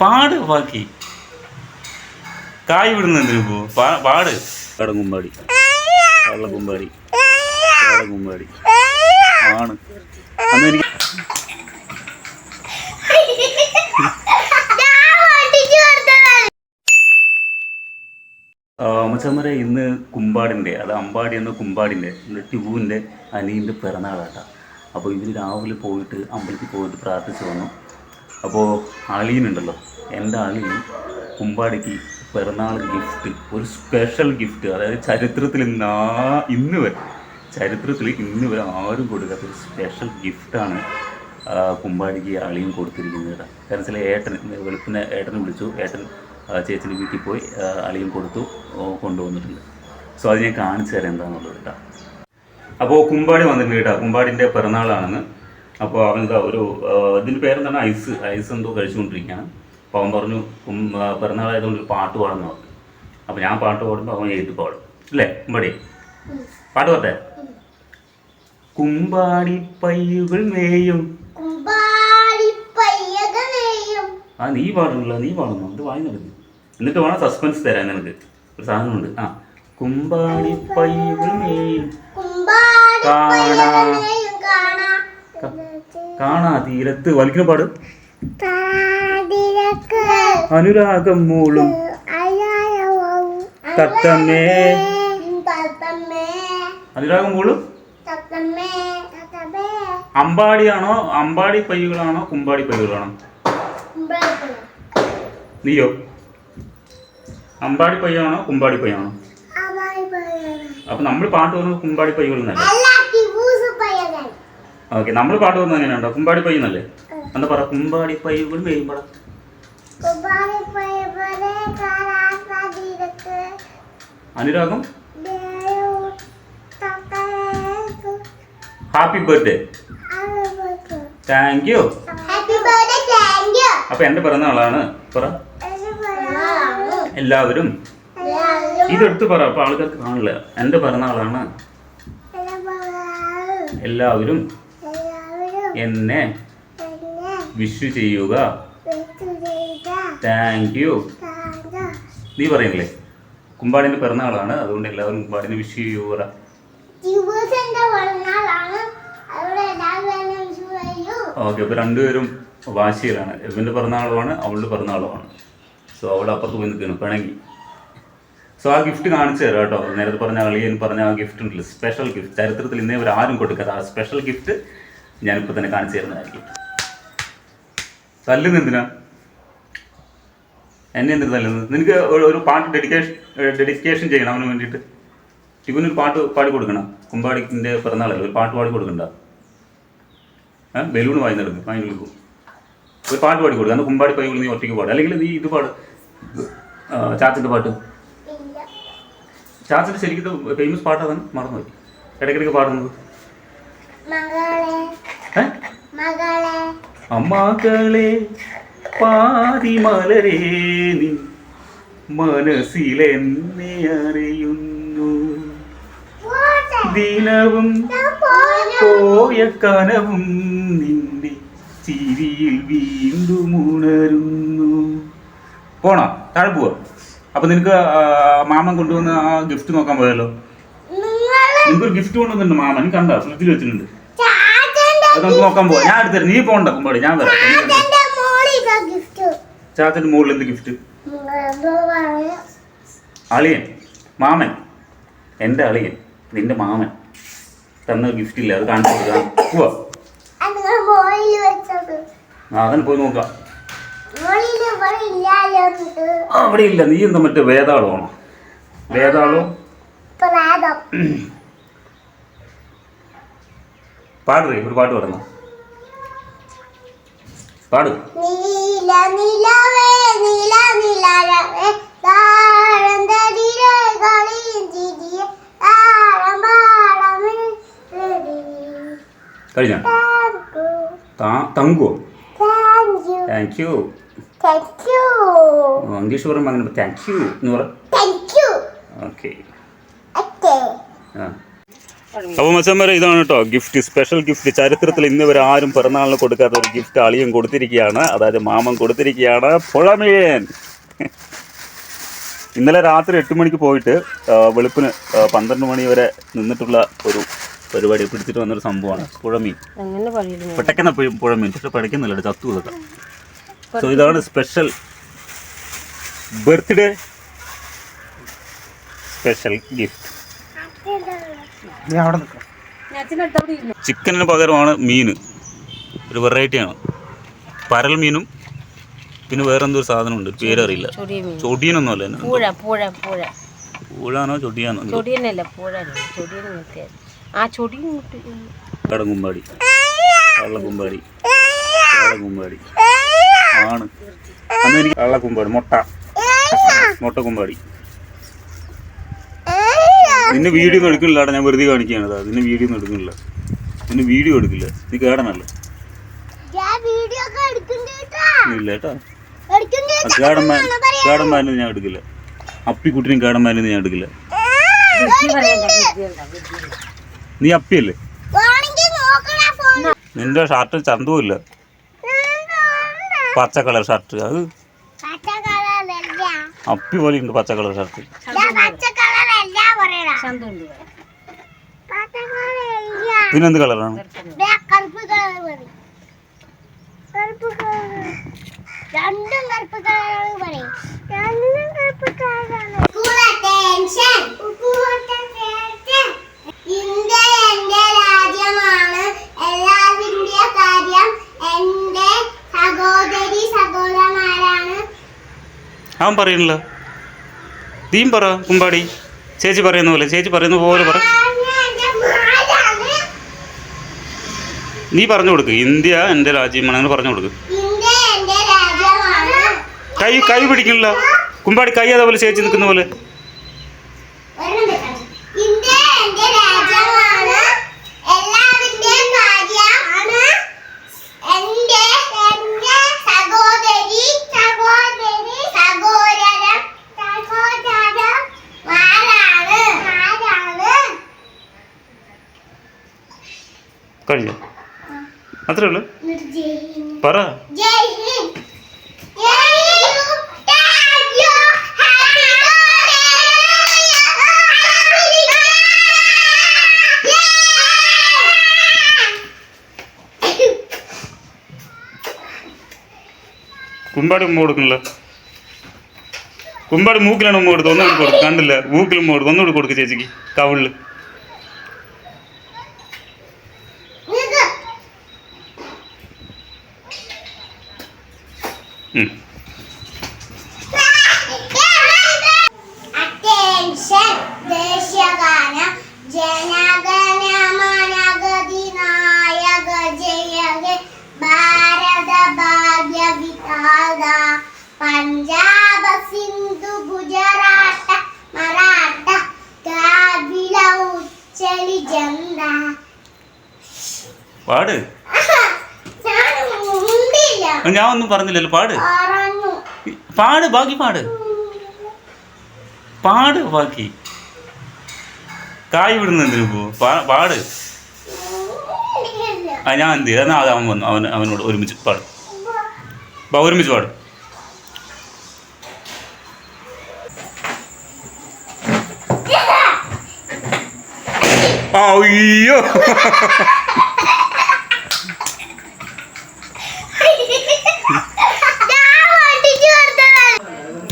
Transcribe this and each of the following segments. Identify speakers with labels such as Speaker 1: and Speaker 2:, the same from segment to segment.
Speaker 1: പാട് ബാക്കി. കായ് വിടുന്ന എന്തിനു പോ? പാട്. കടകുമ്പാടി കള്ളകുമ്പാടി കടകുമ്പാടി ആണ്. അന്ന് എനിക്ക് മച്ചമ്മരെ ഇന്ന് കുമ്പാടിന്റെ അത് അമ്പാടി എന്ന കുമ്പാടിന്റെ ഇന്ന് ടിവുവിന്റെ അനിയന്റെ പിറന്നാളാട്ടാ. അപ്പോൾ ഇവർ രാവിലെ പോയിട്ട് അമ്പലത്തിൽ പോയിട്ട് പ്രാർത്ഥിച്ച് വന്നു. അപ്പോൾ അളിയനുണ്ടല്ലോ. എന്റെ അളിയൻ കുമ്പാടിക്ക് പിറന്നാൾ ഗിഫ്റ്റ് ഒരു സ്പെഷ്യൽ ഗിഫ്റ്റ് അതായത് ചരിത്രത്തിൽ നാ ഇന്ന് വരെ ചരിത്രത്തിൽ ഇന്ന് വരെ ആരും കൊടുക്കാത്ത ഒരു സ്പെഷ്യൽ ഗിഫ്റ്റാണ് കുമ്പാടിക്ക് അളിയും കൊടുത്തിരിക്കുന്നത് കേട്ടോ. കാരണം വെച്ചാൽ ഏട്ടൻ വെളുപ്പിനെ ഏട്ടനെ വിളിച്ചു ഏട്ടൻ ചേച്ചിന്റെ വീട്ടിൽ പോയി അളിയും കൊടുത്തു കൊണ്ടുവന്നിട്ടുണ്ട്. സോ അത് ഞാൻ കാണിച്ചു തരാം എന്താണെന്നുള്ളത് കേട്ടോ. അപ്പോൾ കുമ്പാടി വന്നിട്ടുണ്ട് കേട്ടോ. കുമ്പാടിന്റെ പിറന്നാളാണെന്ന് അപ്പോൾ അവൻ എന്താ ഒരു ഇതിന്റെ പേരെന്താണ്? ഐസ് ഐസ് എന്തോ കഴിച്ചുകൊണ്ടിരിക്കുകയാണ് അപ്പോൾ അവൻ പറഞ്ഞു പിറന്നാളായതുകൊണ്ട് ഒരു പാട്ട് പാടുന്നു അവർക്ക് അപ്പോൾ ഞാൻ പാട്ട് പാടുമ്പോൾ അവൻ എഴുത്ത് പാടും. അല്ലേ? കുമ്പാടി പാട്ട് പാട്ടെ? കുമ്പാടി പയ്യുകൾ മേയും. ആ നീ പാടുന്നില്ല നീ പാടുന്നു? ഇത് വായി നടക്കുന്നു എന്നിട്ട് വേണം സസ്പെൻസ് തരാൻ നിനക്ക്. ഒരു സാധനമുണ്ട് ആ. കുമ്പാടി പയ്യുകൾ മേയും
Speaker 2: കാണാം.
Speaker 1: കാണാ തീരത്ത്. വലിക്കുന്ന പാട്. അനുരാഗം മൂളും. തത്തമ്മേ. അനുരാഗം മൂളും. അമ്പാടിയാണോ? അമ്പാടി പയ്യുകളാണോ? കുമ്പാടി പയ്യുകളാണോ? നീയോ? അമ്പാടി പയ്യാണോ? കുമ്പാടി പയ്യാണോ? അപ്പൊ നമ്മൾ പാട്ട് പറഞ്ഞ കുമ്പാടി പയ്യുകൾ എന്നല്ലേ ഓക്കെ നമ്മൾ പാട്ട് പറയുന്നത് എങ്ങനെയുണ്ടോ? കുമ്പാടി പയ്യുന്നല്ലേ എന്താ പറ? കുമ്പാടി പയ്യുകൾ അനുരാഗം?
Speaker 2: ദേവു തത്തമ്മേ
Speaker 1: happy birthday thank you
Speaker 2: happy birthday thank you
Speaker 1: അപ്പൊ എന്റെ പിറന്നാളാണ് പറ. എല്ലാവരും. ഇതെടുത്ത് പറ അപ്പൊ ആൾക്കാർക്ക് കാണില്ല. എന്റെ പിറന്നാളാണ് എല്ലാവരും. എന്നെ വിഷ് ചെയ്യുക. താങ്ക് യു നീ പറയുന്നില്ലേ? കുമ്പാടിന്റെ പിറന്നാളാണ്. അതുകൊണ്ട് എല്ലാവരും കുമ്പാടിനെ വിഷ് ചെയ്യുക. ഓക്കെ അപ്പോൾ രണ്ടുപേരും വാശിയിലാണ്. എവിന്റെ പിറന്നാളുമാണ് അവളുടെ പിറന്നാളുമാണ്. സോ അവൾ അപ്പുറത്ത് പോയി നിൽക്കുന്നു പിണങ്ങി സോ ആ ഗിഫ്റ്റ് കാണിച്ചു തരാം കേട്ടോ. നേരത്തെ പറഞ്ഞ അളിയൻ പറഞ്ഞ ആ ഗിഫ്റ്റ് ഉണ്ടല്ലോ. സ്പെഷ്യൽ ഗിഫ്റ്റ് ചരിത്രത്തിൽ ഇന്നേ ആരും കൊടുക്കാത്ത ആ സ്പെഷ്യൽ ഗിഫ്റ്റ് ഞാനിപ്പോൾ തന്നെ കാണിച്ചു തരുന്നതായിരിക്കും. തല്ലുന്ന എന്തിനാ? എന്നെ എന്തിനു തല്ലുന്നത്? നിനക്ക് ഒരു- പാട്ട് ഡെഡിക്കേഷൻ ഡെഡിക്കേഷൻ ചെയ്യണം അവന് വേണ്ടിയിട്ട്. ഇവനൊരു പാട്ട് പാടി കൊടുക്കണം. കുമ്പാടിക്കിന്റെ പിറന്നാളല്ലേ ഒരു പാട്ട് പാടി കൊടുക്കണ്ട. ബലൂൺ വായി നടക്കും വാങ്ങി കൊടുക്കും ഒരു പാട്ട് പാടി കൊടുക്കുക അന്ന് കുമ്പാടി പൈകൾ നീ ഒറ്റയ്ക്ക് പാടും. അല്ലെങ്കിൽ നീ ഇത് പാട്. ആ, പാട്ട്. ചാച്ചിന്റെ ശരിക്കും ഫേമസ് പാട്ടാണ് മറന്നു ഇടയ്ക്കിടയ്ക്ക് പാടുന്നത്.
Speaker 2: മകളെ
Speaker 1: പാതിമലരേ നീ മനസ്സിലെന്നെ അറിയുന്നു. ദിനവും പോയ കനവും നിന്റെ ചിരിയിൽ വീണ്ടും ഉണരുന്നു. പോണോ? താഴെ പോവാ. അപ്പൊ നിനക്ക് മാമൻ കൊണ്ടുവന്ന ആ ഗിഫ്റ്റ് നോക്കാൻ പോയല്ലോ നിനക്കൊരു ഗിഫ്റ്റ് കൊണ്ടുവന്നിട്ടുണ്ട് മാമൻ. കണ്ട? ഫ്രിഡ്ജിൽ വെച്ചിട്ടുണ്ട്. അത് നമുക്ക് നോക്കാൻ പോവാം. ഞാൻ എടുത്തരാം നീ പോണ്ട കുമ്പാടി ഞാൻ വരാം.
Speaker 2: ചാച്ചന്റെ
Speaker 1: മുകളിൽ എന്ത് ഗിഫ്റ്റ് അളിയൻ. മാമൻ. എന്റെ അളിയൻ. നിന്റെ മാമൻ. തന്ന ഗിഫ്റ്റ് ഇല്ല? അത് കാണിച്ചു കൊടുക്കാം. പോവാ.
Speaker 2: അത് മോളി മോളിൽ വെച്ചത്.
Speaker 1: ആ അതന്നെ പോയി നോക്കാം. അവിടെ ഇല്ല. നീ എന്താ മറ്റേ വേതാളമാണോ? വേതാളോ? പാടുറേ ഒരു പാട്ട് പാടുന്നു പാട്.
Speaker 2: നീല നിലവേ നീല നിലവേ
Speaker 1: കഴിഞ്ഞ? തങ്കുവോ?
Speaker 2: Thank you.
Speaker 1: ഇംഗ്ലീഷ് പറയുമ്പോൾ അങ്ങനെ താങ്ക് യു എന്ന് പറ. ഓക്കെ. ആ. അപ്പോൾ മച്ചന്മാരെ ഇതാണ് കേട്ടോ ഗിഫ്റ്റ് സ്പെഷ്യൽ ഗിഫ്റ്റ് ചരിത്രത്തിൽ ഇന്ന് വരെ ആരും പിറന്നാളിന് കൊടുക്കാത്ത ഒരു ഗിഫ്റ്റ് അളിയും കൊടുത്തിരിക്കുകയാണ്. അതായത് മാമൻ കൊടുത്തിരിക്കുകയാണ്. പുഴമീൻ. ഇന്നലെ രാത്രി എട്ട് മണിക്ക് പോയിട്ട് വെളുപ്പിന് പന്ത്രണ്ട് മണി വരെ നിന്നിട്ടുള്ള ഒരു പരിപാടി പിടിച്ചിട്ട് വന്നൊരു സംഭവമാണ് പുഴമീൻ. പെട്ടക്കുന്ന പുഴ- പുഴമീൻ. പക്ഷെ പഠിക്കുന്നില്ല ചത്തു ഇതൊക്കെ. സോ ഇതാണ് സ്പെഷ്യൽ ബർത്ത്ഡേ സ്പെഷ്യൽ ഗിഫ്റ്റ്
Speaker 3: ഇരുന്നു.
Speaker 1: ചിക്കനിന് പകരമാണ് മീൻ. ഒരു വെറൈറ്റിയാണ് പരൽ മീനും പിന്നെ വേറെന്തോ ഒരു സാധനമുണ്ട്. പേരറിയില്ല.
Speaker 3: ചൊടിയ മീൻ.
Speaker 1: ചൊടിയനൊന്നും അല്ല. പൂഴാണോ ചൊടിയാണോ? കടകുമ്പാടി. കള്ളകുമ്പാടി. കള്ളകുമ്പാടി. ആണ്. അന്ന് എനിക്ക് കള്ളക്കുമ്പാടി മുട്ട. മുട്ട കുമ്പാടി നിന്നെ വീഡിയോ ഒന്നും എടുക്കുന്നില്ല ഞാൻ വെറുതെ കാണിക്കുകയാണ്. അതാ നിന്നെ വീഡിയോ ഒന്നും എടുക്കുന്നില്ല. നിന്നെ വീഡിയോ എടുക്കില്ല. നീ കേടനല്ലേ
Speaker 2: ഞാൻ വീഡിയോ ഒക്കെ എടുക്കുന്നുണ്ട്
Speaker 1: ഇല്ല കേട്ടോ. കേടന്മാർ കേടന്മാരിന് ഞാൻ എടുക്കില്ല. അപ്പിക്കുട്ടിനും കേടന്മാരിനും ഞാൻ എടുക്കില്ല. നീ അപ്പിയല്ലേ?
Speaker 2: വേണമെങ്കിൽ നോക്കണ ഫോൺ
Speaker 1: നിന്റെ ഷർട്ട് ചന്തവും പച്ച കളർ ഷർട്ട്. അത്
Speaker 2: പച്ച കളറല്ല
Speaker 1: അപ്പി പോലെ ഉണ്ട് പച്ച കളർ ഷർട്ട്
Speaker 2: ഞാൻ പച്ച കളറല്ല പറയണ
Speaker 3: ചന്തമുണ്ട്.
Speaker 2: കളറല്ല
Speaker 1: കളറാണ്?
Speaker 2: ദേ രണ്ടും കറുപ്പ് കളറാണ് പറയും. രണ്ടും കറുപ്പ് കളറാണ്. ടെൻഷൻ ഇന്ത്യ എന്റെ രാജ്യമാണ്. എല്ലാവിന്റെ കാര്യം എന്റെ സഹോദരി സഹോദരന്മാരാണ്.
Speaker 1: അവൻ പറയണില്ല. തീം പറ കുമ്പാടി. ചേച്ചി പറയുന്ന പോലെ ചേച്ചി പറയുന്ന പോലെ പറ. നീ പറഞ്ഞു കൊടുക്ക്. ഇന്ത്യ എന്റെ രാജ്യമാണ് അങ്ങനെ പറഞ്ഞു കൊടുക്ക്. കൈ കൈ പിടിക്കണില്ല കുമ്പാടി കൈ അതേപോലെ ചേച്ചി നിൽക്കുന്ന പോലെ
Speaker 2: ഒരെണ്ണം വെക്കണം. ഇന്ത്യ എന്റെ രാജ്യമാണ് എല്ലാവരുടെയും കാര്യമാണ് എന്റെ എന്റെ സഹോദരി സഹോദരി സഹോദരൻ സഹോദരന്മാരാണ് ആരാണ്
Speaker 1: കഴിഞ്ഞു? അത്രേ ഉള്ളൂ. പറ. കുമ്പാടി ഉമ്മ കൊടുക്കണല്ലോ. കുമ്പാടി മൂക്കിലാണ് ഉമ്മ കൊടുത്തത്. ഒന്നുകൂടി കൊടുക്കും. കണ്ടില്ല? മൂക്കിൽ ഉമ്മ കൊടുക്കും ഒന്നുകൂടി കൊടുക്ക് ചേച്ചിക്ക്. കവിളിൽ
Speaker 2: നിക്ക്. ദേശീയഗാനം ജനഗണമനഗതി നായക ജയ ഹേ ഭാരത ഭാഗ്യ വിധാത പഞ്ചാബ സിന്ധു ഗുജറാത്ത മറാഠ ദ്രാവിഡ ഉച്ചലി ജന്ത
Speaker 1: പാട്.
Speaker 2: ഞാൻ
Speaker 1: ഒന്നും പറഞ്ഞില്ലല്ലോ പാട്. പാട് ബാക്കി പാട്. പാട് ബാക്കി. കായ് വിടുന്ന പോ? പാട്. ആ ഞാൻ എന്ത് ചെയ്തു? എന്നാൽ അത് അവൻ വന്നു. അവൻ അവനോട് ഒരുമിച്ച് പാട്. ബാ ഒരുമിച്ച് പാട്. ആ, അയ്യോ.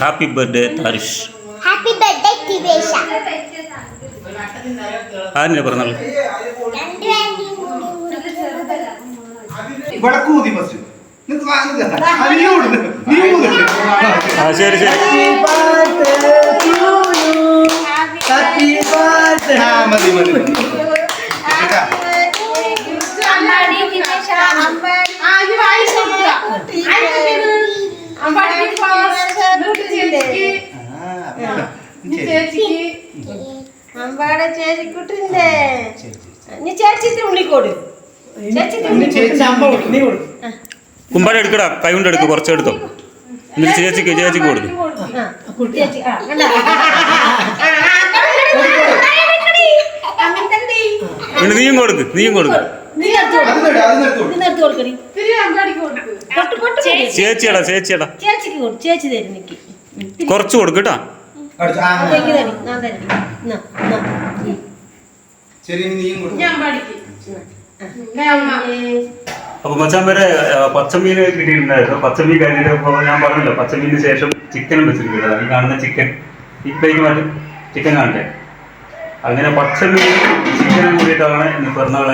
Speaker 1: Happy birthday Tharish
Speaker 2: happy birthday Thivesha
Speaker 4: നീ ഓടുന്നു
Speaker 1: ആ ശരി ശരി
Speaker 4: ആ മതി മതി മതി കേട്ടാ? ആ, ശരി.
Speaker 3: അമ്പാടെ ചേച്ചിക്കുട്ടിന്റെ നീ.
Speaker 1: കുമ്പാടി എടുക്കടാ കൈ കൊണ്ട് എടുക്കും കുറച്ച് എടുത്തോ എന്നിട്ട് ചേച്ചിക്ക് ചേച്ചിക്ക് കൊടുക്കും നീയും കൊടുക്ക് നീയും കൊടുക്ക്. ചേച്ചിയടാ ചേച്ചിയടാ
Speaker 3: ചേച്ചിക്ക് കൊടു ചേച്ചി തരും
Speaker 1: കുറച്ച് കൊടുക്ക് കേട്ടോ
Speaker 4: അടിച്ചു ആ
Speaker 3: അപ്പൊ എനിക്ക് തരി ഞാൻ തരടി എന്നാ, എന്നാ. ഉം.
Speaker 4: ശരി
Speaker 1: അപ്പൊ മച്ചാൻ വരെ പച്ചമീൻ കിട്ടിയിട്ടുണ്ടായിരുന്നു. പച്ചമീൻ കഴിഞ്ഞിട്ട് ഞാൻ പറഞ്ഞല്ലോ പച്ചമീനിന് ശേഷം ചിക്കനും വെച്ചിരിക്കുന്നത്. ഈ കാണുന്ന ചിക്കൻ പ്ലേറ്റ് മാറ്റി ചിക്കൻ കാണട്ടെ അങ്ങനെ പച്ചമീൻ ചിക്കനും കൂടിയിട്ടാണ് ഇന്ന് പിറന്നാൾ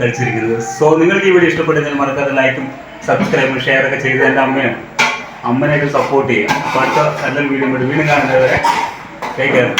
Speaker 1: കഴിച്ചിരിക്കുന്നത് സോ നിങ്ങൾക്ക് ഈ വീഡിയോ ഇഷ്ടപ്പെട്ടെങ്കിൽ മറക്കാതെ ലൈക്കും സബ്സ്ക്രൈബും ഷെയർ ഒക്കെ ചെയ്ത് എന്റെ അമ്മയാണ്. അമ്മനെയൊക്കെ സപ്പോർട്ട് ചെയ്യുക. അപ്പൊ അടുത്ത നല്ലൊരു വീഡിയോ വീണ്ടും കാണുന്നത് വരെ ടേക്ക് കെയർ